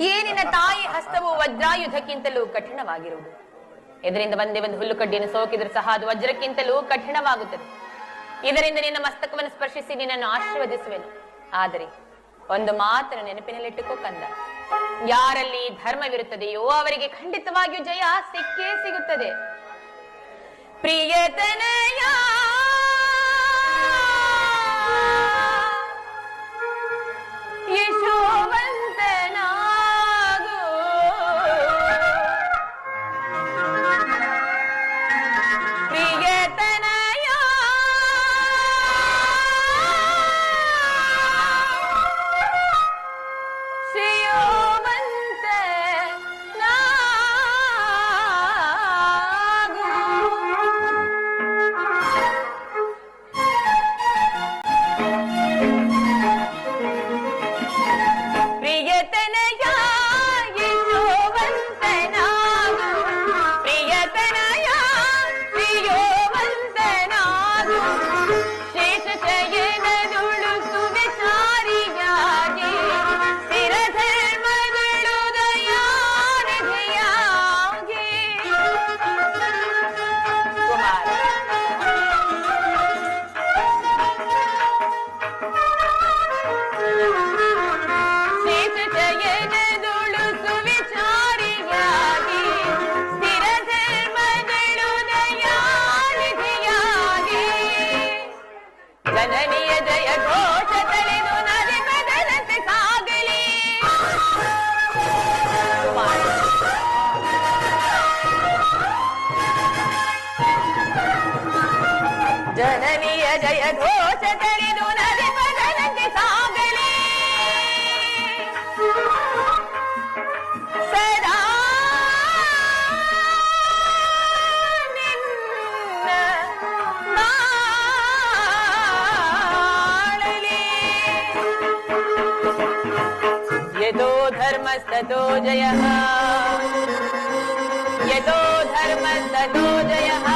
ಏನಿನ ತಾಯಿ ಹಸ್ತವು ವಜ್ರಾಯುಧಕ್ಕಿಂತಲೂ ಕಠಿಣವಾಗಿರುವುದು. ಇದರಿಂದ ಬಂದೇ ಒಂದು ಹುಲ್ಲು ಕಡ್ಡಿಯನ್ನು ಸೋಕಿದರೂ ಸಹ ಅದು ವಜ್ರಕ್ಕಿಂತಲೂ ಕಠಿಣವಾಗುತ್ತದೆ. ಇದರಿಂದ ನಿನ್ನ ಮಸ್ತಕವನ್ನು ಸ್ಪರ್ಶಿಸಿ ನಿನ್ನನ್ನು ಆಶೀರ್ವದಿಸುವೆನು. ಆದರೆ ಒಂದು ಮಾತನ್ನು ನೆನಪಿನಲ್ಲಿಟ್ಟುಕೋ ಕಂದ. ಯಾರಲ್ಲಿ ಧರ್ಮವಿರುತ್ತದೆಯೋ ಅವರಿಗೆ ಖಂಡಿತವಾಗಿಯೂ ಜಯ ಸಿಕ್ಕೇ ಸಿಗುತ್ತದೆ. ಪ್ರಿಯತನಯ ஜனனிய ஜய கோஷ தெரிது நதிபதனந்தி சாகலே சதா நின்ன நாளலே எதோ जयः।